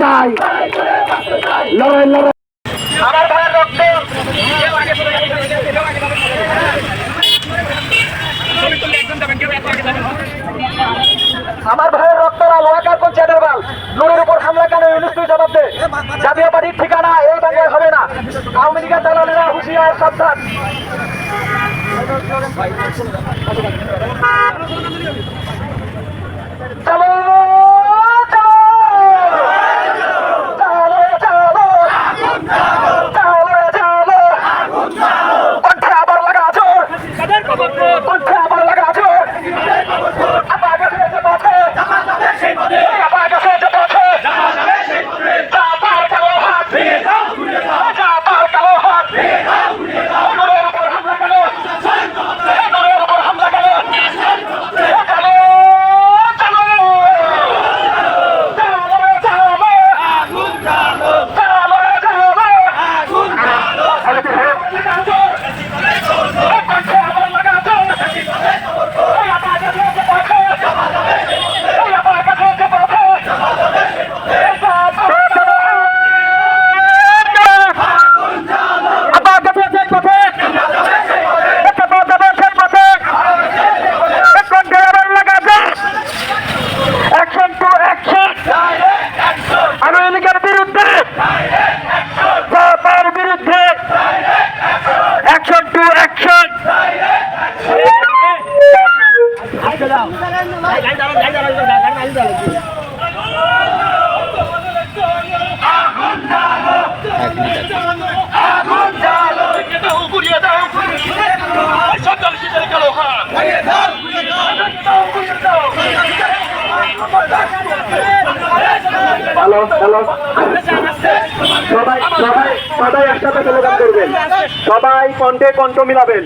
চাই লড়াই লড়াই। আমার ভাইয়ের রক্ত। আমার ভাইয়ের রক্ত লাল ওয়াকার কোন বাল? নুরের উপর হামলা কেন ইউনিস্টুই জবাব দে। জাতীয় পার্টির ঠিকানা এই বাংলায় হবে না। আওয়ামী লীগের দালালেরা হুঁশিয়ার সাবধান। Hello hello. সবাই সবাই সবাই একসাথে করবেন। সবাই কণ্ঠে কণ্ঠ মিলাবেন।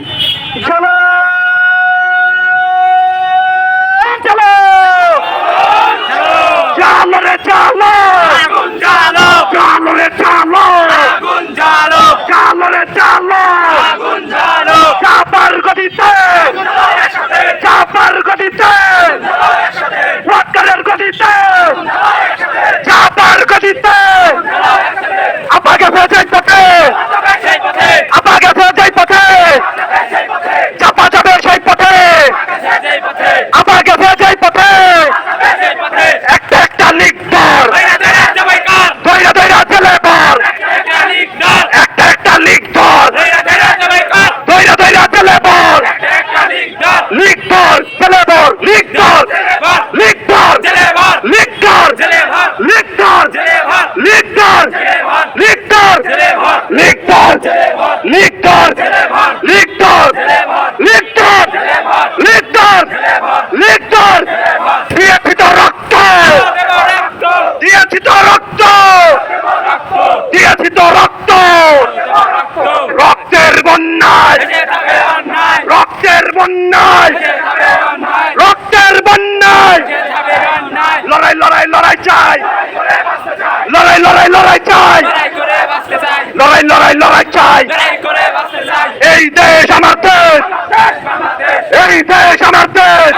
লড়াই লড়াই লড়াই চাই। লড়াই লড়াই লড়াই চাই। এই দেশ আমার দেশ। এই দেশ আমার দেশ।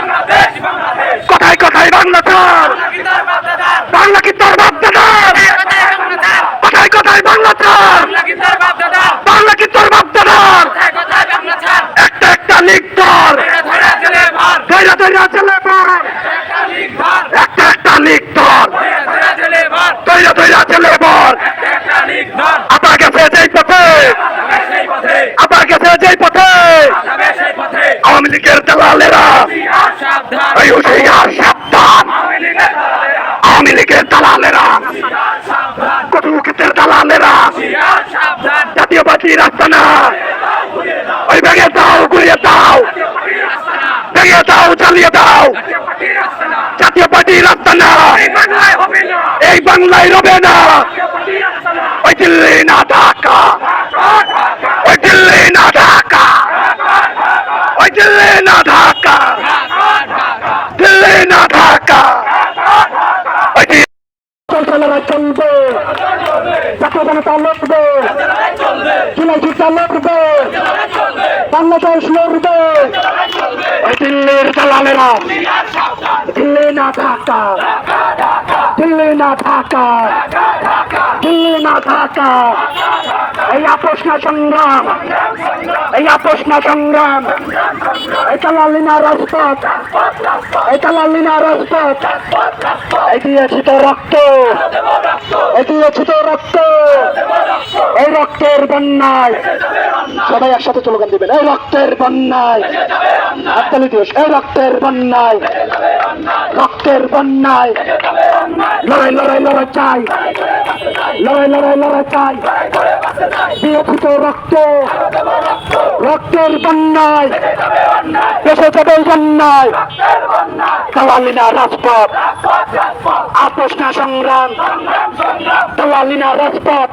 কথায় কথায় বাংলা ছাড় বাংলা কি তোর বাপ কথায় কথায় বাংলা ছাড় বাংলা কি তোর বাপ দাদার একটা একটা লিখ ধর ধৈর্য ধৈর্য চলে পর একটা একটা লিখ ধর ধৈর্য ধৈর্য চলে পর আপা গেছে যেই পথে আপা গেছে যেই পথে আওয়ামী লীগের দালালেরা এই হুশিয়ার সাবধান আওয়ামী লীগের দালালেরা কটুক্ষেত্রের দালালেরা জাতীয় পার্টি রাস্তা না ওই ভেঙে দাও ঘুরিয়ে দাও ভেঙে দাও চালিয়ে দাও। জাতীয় পার্টি রাস্তা না। এই বাংলায় রবে না। ওই দিল্লি না, ঢাকা। ওই দিল্লি না, ঢাকা। ওই দিল্লি না, ঢাকা। দিল্লি না, ঢাকা। লড়াই চলবে। জাতীয় জনতা লড়বে। জুলাই যুদ্ধ লড়বে। বাংলাদেশ লড়বে। দিল্লির দালালেরা। দিল্লি না ঢাকা। দিল্লি না ঢাকা। দিল্লি না ঢাকা। এই আপোষ না সংগ্রাম, এই আপোষ না সংগ্রাম এটা লালিনা রাজপথ এটা লালিনা রাজপথ। এই দিয়েছি তো রক্ত, এই দিয়েছি তো রক্ত। এই রক্তের বন্যায় সবাই একসাথে স্লোগান দিবেন, এই রক্তের বন্যায়। হাততালি দিবস, এই রক্তের বন্যায়। রক্তের বন্যায়। লড়াই লড়াই লড়াই চাই। লড়াই লড়াই লড়াই চাই। দিয়েছি তো রক্ত, রক্তের বন্যায়, দেশে যাবে বন্যায়। দালালিনা রাজপথ, আপোষ না সংগ্রাম। দালালিনা রাজপথ,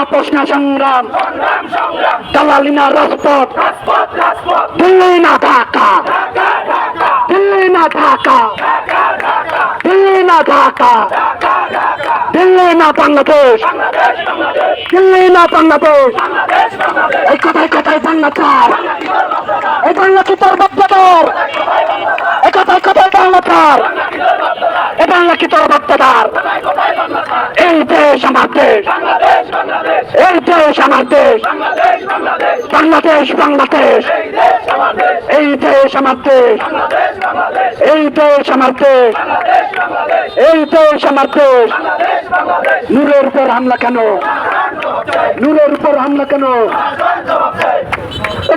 আপোষ না সংগ্রাম। দালালিনা রাজপথ, দিল্লি না ঢাকা। দিল্লি না ঢাকা। দিল্লি না ঢাকা। দিল্লি না বাংলাদেশ। দিল্লি না বাংলাদেশ। এই কথায় কথায় বাংলা চার এই বাংলা কি তোর বাপ্পাদার এই কথায় কথায় বাংলা এই বাংলা কি তোর বাপ্পাদার এই দেশ, আমার দেশ। এই দেশ আমার দেশ বাংলাদেশ বাংলাদেশ। এই দেশ আমার দেশ, এই দেশ আমার দেশ, এই দেশ আমার দেশ। নূরের উপর হামলা কেন? নূরের উপর হামলা কেন? এ